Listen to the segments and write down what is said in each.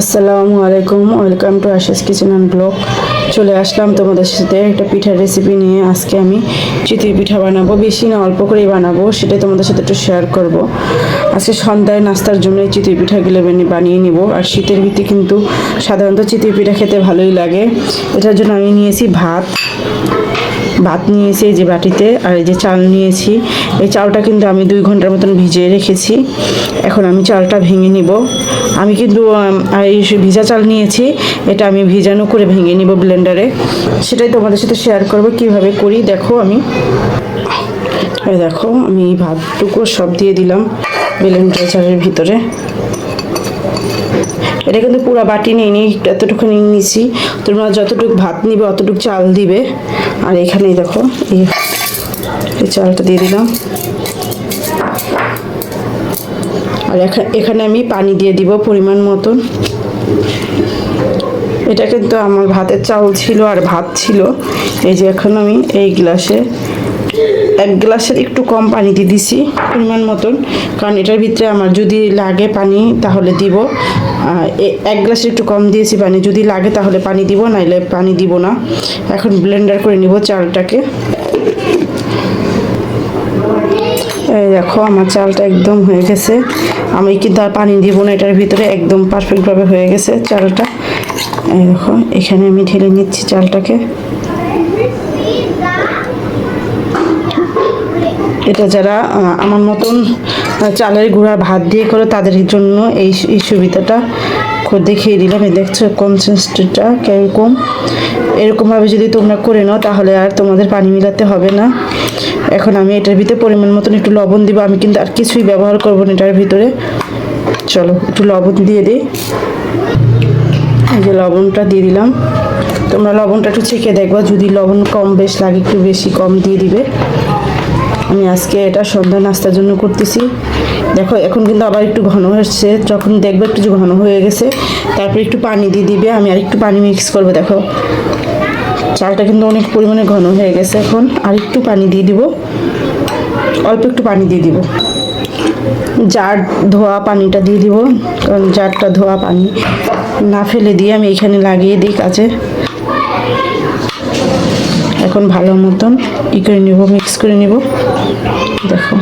আসসালামু আলাইকুম, welcome to Asha's kitchen and blog. চলে আসলাম তোমাদের সাথে একটা পিঠার রেসিপি নিয়ে। আজকে আমি চিতই পিঠা বানাবো, বেশি না, অল্প করেই বানাবো, সেটাই তোমাদের সাথে একটু শেয়ার করব। আজকে সন্ধ্যায় নাস্তার জন্য এই চিতই পিঠাগুলো বানি- বানিয়ে নিব, আর শীতের ভিত্তি কিন্তু সাধারণত চিতই পিঠা খেতে ভালোই লাগে। এটার জন্য আমি নিয়েছি ভাত। ভাত নিয়েছি এই যে বাটিতে আর এই যে চাল নিয়েছি। এই চালটা কিন্তু আমি দুই ঘণ্টার মতন ভিজিয়ে রেখেছি। এখন আমি চালটা ভেঙে নিব। আমি কিন্তু এই ভিজা চাল নিয়েছি, এটা আমি ভিজানো করে ভেঙে নিব ব্লেন্ডারে। সেটাই তোমাদের সাথে শেয়ার করব, কীভাবে করি দেখো আমি। দেখো, আমি ভাতটুকু সব দিয়ে দিলাম ব্লেন্ডার চালের ভিতরে। এটা কিন্তু পুরো বাটি নিই এতটুকু নিয়ে নিয়েছি। তোমরা যতটুকু ভাত নিবে, অতটুকু চাল দিবে। আর এখানেই দেখো, এই চালটা দিয়ে দিলাম। আর এখা- এখানে আমি পানি দিয়ে দিব পরিমাণ মতন। এটা কিন্তু আমার ভাতের চাউল ছিল আর ভাত ছিল। এই যে এখন আমি এই গ্লাসে এক গ্লাসের একটু কম পানি দিয়ে দিছি, পরিমাণ মতন। কারণ এটার ভিতরে আমার যদি লাগে পানি, তাহলে দিব। এক গ্লাসের একটু কম দিয়েছি পানি, যদি লাগে তাহলে পানি দিব, নাইলে পানি দিব না। এখন ব্লেন্ডার করে নিব চালটাকে। এই দেখো, আমার চালটা একদম হয়ে গেছে। আমি কিন্তু আর পানি দিব না, এটার ভিতরে একদম পারফেক্টভাবে হয়ে গেছে চালটা। এই দেখো, এখানে আমি ঢেলে নিচ্ছি চালটাকে। এটা যারা আমার মতন চালের গুঁড়া ভাত দিয়ে করে তাদের জন্য এই এই সুবিধাটা দেখিয়ে দিলাম। এই দেখছ কনসিস্টেন্টটা কীরকম? এরকমভাবে যদি তোমরা করে নাও, তাহলে আর তোমাদের পানি মিলাতে হবে না। এখন আমি এটার ভিতরে পরিমাণ মতন একটু লবণ দিব। আমি কিন্তু আর কিছুই ব্যবহার করব না এটার ভিতরে। চলো, একটু লবণ দিয়ে দিই। এই যে লবণটা দিয়ে দিলাম। তোমরা লবণটা একটু চেখে দেখবা। যদি লবণ কম বেশ লাগে, একটু বেশি কম দিয়ে দিবে। আমি আজকে এটা সন্ধ্যা নাস্তার জন্য করতেছি। দেখো, এখন কিন্তু আবার একটু ঘন হচ্ছে। যখন দেখবে একটু ঘন হয়ে গেছে, তারপরে একটু পানি দিয়ে দিবে। আমি আর একটু পানি মিক্স করব, দেখো। চালটা কিন্তু অনেক পরিমাণে ঘন হয়ে গেছে এখন। আর একটু পানি দিয়ে দিব। অল্প একটু পানি দিয়ে দিব। জার, ধোয়া পানিটা দিয়ে দিব। কারণ জারটা, ধোয়া পানি না ফেলে দিয়ে আমি এখানে লাগিয়ে দিই কাছে এখন ভালো মতন ই করে নিব মিক্স করে নিব। দেখো।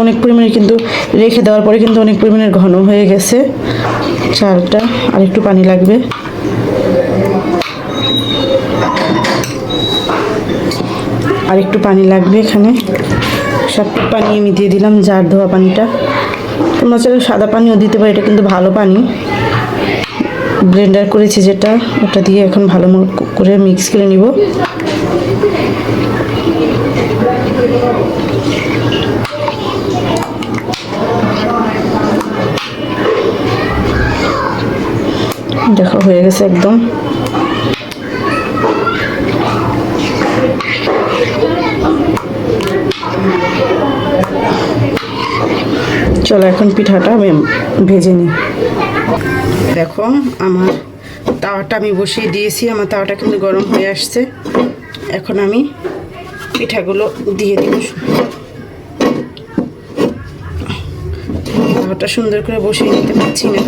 অনেক পরিমাণে কিন্তু রেখে দেওয়ার পরে কিন্তু অনেক পরিমাণে ঘন হয়ে গেছে চালটা। আর একটু পানি লাগবে। আর একটু পানি লাগবে এখানে। সব পানি আমি দিয়ে দিলাম, জার ধোয়া পানিটা। তোমরা চাইলে সাদা পানিও দিতে পারো, এটা কিন্তু ভালো পানি। ব্লেন্ডার করেছি যেটা, ওটা দিয়ে এখন ভালো করে মিক্স করে নিব। দেখো, হয়ে গেছে একদম। চলো, এখন পিঠাটা ভেজে নিই। দেখো, আমার তাওয়াটা আমি বসিয়ে দিয়েছি, আমার তাওয়াটা কিন্তু গরম হয়ে আসছে। এখন আমি পিঠাগুলো দিয়ে দিব। তাওয়াটা সুন্দর করে বসিয়ে নিতে পারছি না।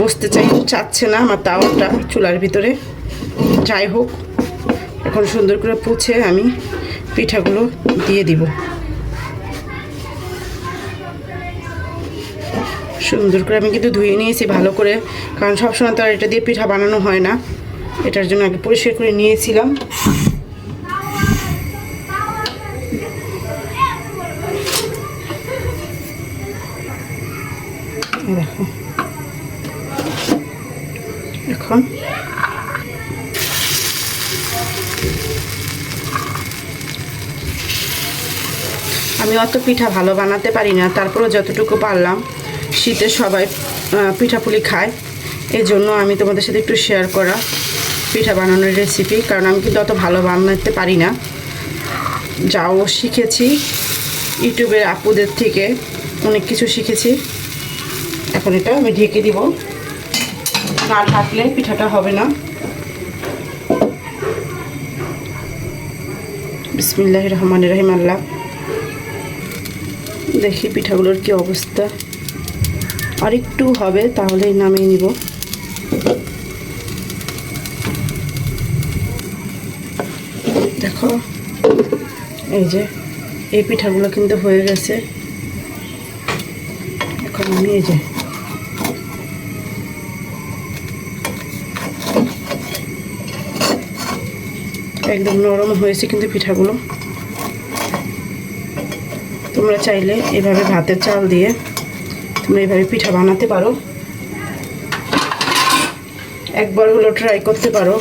বসতে চাই, চাচ্ছে না আমার তাওয়াটা চুলার ভিতরে। যাই হোক, এখন সুন্দর করে পুছে আমি পিঠাগুলো দিয়ে দিব। সুন্দর করে আমি কিন্তু ধুয়ে নিয়েছি ভালো করে। কারণ সবসময় তো আর এটা দিয়ে পিঠা বানানো হয় না। এটার জন্য আগে পরিষ্কার করে নিয়েছিলাম। এখন আমি অত পিঠা ভালো বানাতে পারি না, তারপরেও যতটুকু পারলাম। শীতে সবাই পিঠাপুলি খায়। এই জন্য আমি তোমাদের সাথে একটু শেয়ার করা পিঠা বানানোর রেসিপি কারণ আমি কিন্তু অত ভালো বানাতে পারি না। যাও, শিখেছি। ইউটিউবের আপুদের থেকে অনেক কিছু শিখেছি। এখন এটা আমি ঢেকে দিব। না ঢাকলে পিঠাটা হবে না। বিসমিল্লাহ রহমান রহিম, আল্লাহ। দেখি পিঠাগুলোর কি অবস্থা। আর একটু হবে তাহলেই নামিয়ে নিব। দেখো, এই যে, এই পিঠাগুলো কিন্তু হয়ে গেছে। এখন আমি এই যে, একদম নরম হয়েছে কিন্তু পিঠাগুলো। তোমরা চাইলে এভাবে ভাতের চাল দিয়ে তোমরা এভাবে পিঠা বানাতে পারো। একবার হলো ট্রাই করতে পারো।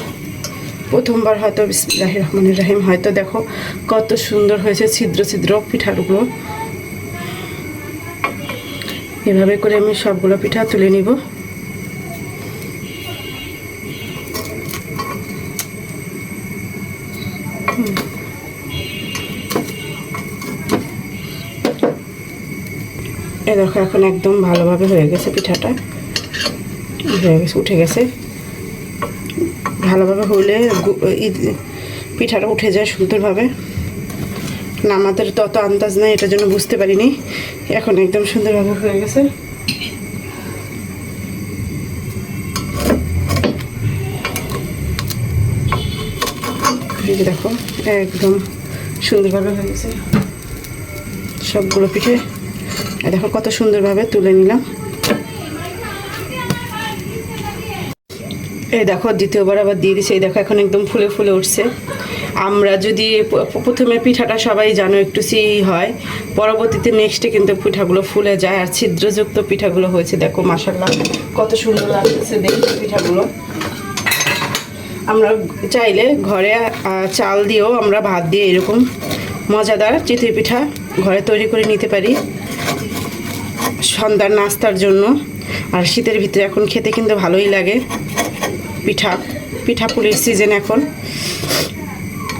প্রথমবার হয়তো বিসমিল্লাহ রহমান রাহিম। হয়তো দেখো কত সুন্দর হয়েছে ছিদ্র ছিদ্র পিঠাগুলো। এভাবে করে আমি সবগুলো পিঠা তুলে নিব। এ দেখো, এখন একদম ভালোভাবে হয়ে গেছে পিঠাটা। হয়ে গেছে, উঠে গেছে। ভালোভাবে হলে পিঠাটা উঠে যায় সুন্দরভাবে। না, আমাদের তত আন্দাজ নাই, এটার জন্য বুঝতে পারিনি। এখন একদম সুন্দরভাবে হয়ে গেছে। দেখো, একদম সুন্দরভাবে হয়ে গেছে। সবগুলো পিঠে। দেখো কত সুন্দরভাবে তুলে নিলাম। এই দেখো, দ্বিতীয়বার আবার দিয়ে দিছে। এই দেখো, এখন একদম ফুলে ফুলে উঠছে। আমরা যদি প্রথমে পিঠাটা সবাই জানো একটু সিই হয়। পরবর্তীতে নেক্সটে কিন্তু পিঠাগুলো ফুলে যায় আর ছিদ্রযুক্ত পিঠাগুলো হয়েছে। দেখো মাসাল্লাহ কত সুন্দর লাগতেছে দেখতে পিঠাগুলো। আমরা চাইলে ঘরে চাল দিয়েও আমরা ভাত দিয়ে এরকম মজাদার চিতই পিঠা ঘরে তৈরি করে নিতে পারি। সন্ধ্যার নাস্তার জন্য। আর শীতের ভিতরে এখন খেতে কিন্তু ভালোই লাগে। পিঠা পিঠা পুলির সিজন এখন।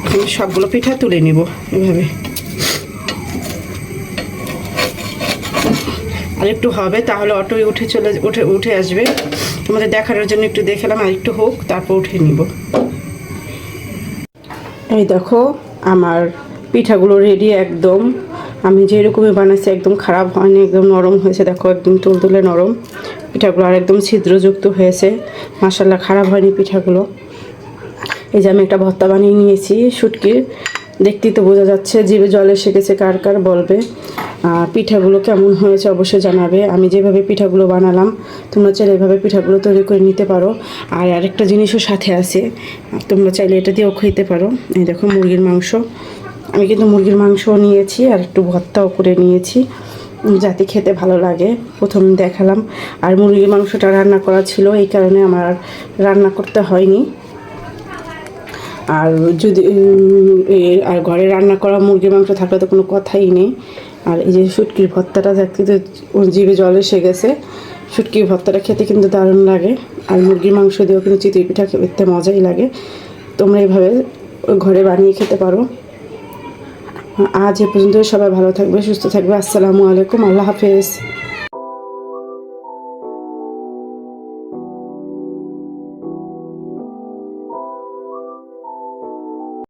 এখন সবগুলো পিঠা তুলে নিব এভাবে। আর একটু হবে, তাহলে অটোই উঠে চলে, উঠে উঠে আসবে। তোমাদের দেখানোর জন্য একটু দেখালাম, আর একটু হোক, তারপর উঠে নিব। এই দেখো, আমার পিঠাগুলো রেডি একদম। আমি যেরকমই বানাইছি, একদম খারাপ হয়নি, একদম নরম হয়েছে, দেখো, একদম তুলতুলে নরম। পিঠাগুলো আর একদম ছিদ্রযুক্ত হয়েছে। মাসাল্লাহ খারাপ হয়নি পিঠাগুলো। এই যে আমি একটা ভর্তা বানিয়ে নিয়েছি শুটকির দেখতেই তো বোঝা যাচ্ছে জিভে জল গেছে, কার কার বলবে। পিঠাগুলো কেমন হয়েছে অবশ্যই জানাবে। আমি যেভাবে পিঠাগুলো বানালাম, তোমরা চাইলে এভাবে পিঠাগুলো তৈরি করে নিতে পারো। আর আরেকটা জিনিসও সাথে আছে, তোমরা চাইলে এটা দিয়েও খেতে পারো। এই দেখো, মুরগির মাংস। আমি কিন্তু মুরগির মাংসও নিয়েছি আর একটু ভর্তাও করে নিয়েছি, যাতে খেতে ভালো লাগে। প্রথম দেখালাম। আর মুরগির মাংসটা রান্না করা ছিল, এই কারণে আমার রান্না করতে হয়নি। আর যদি আর ঘরে রান্না করা মুরগির মাংস থাকলে তো কোনো কথাই নেই। আর এই যে শুটকির ভর্তাটা দেখতে তো জিভে জল এসে গেছে। শুটকির ভর্তাটা খেতে কিন্তু দারুণ লাগে। আর মুরগির মাংস দিয়েও কিন্তু চিতই পিঠা খেতে মজাই লাগে। তোমরা এইভাবে ঘরে বানিয়ে খেতে পারো। আজ এ পর্যন্ত সবাই ভালো থাকবে সুস্থ থাকবে। আসসালামু আলাইকুম আল্লাহ হাফেজ।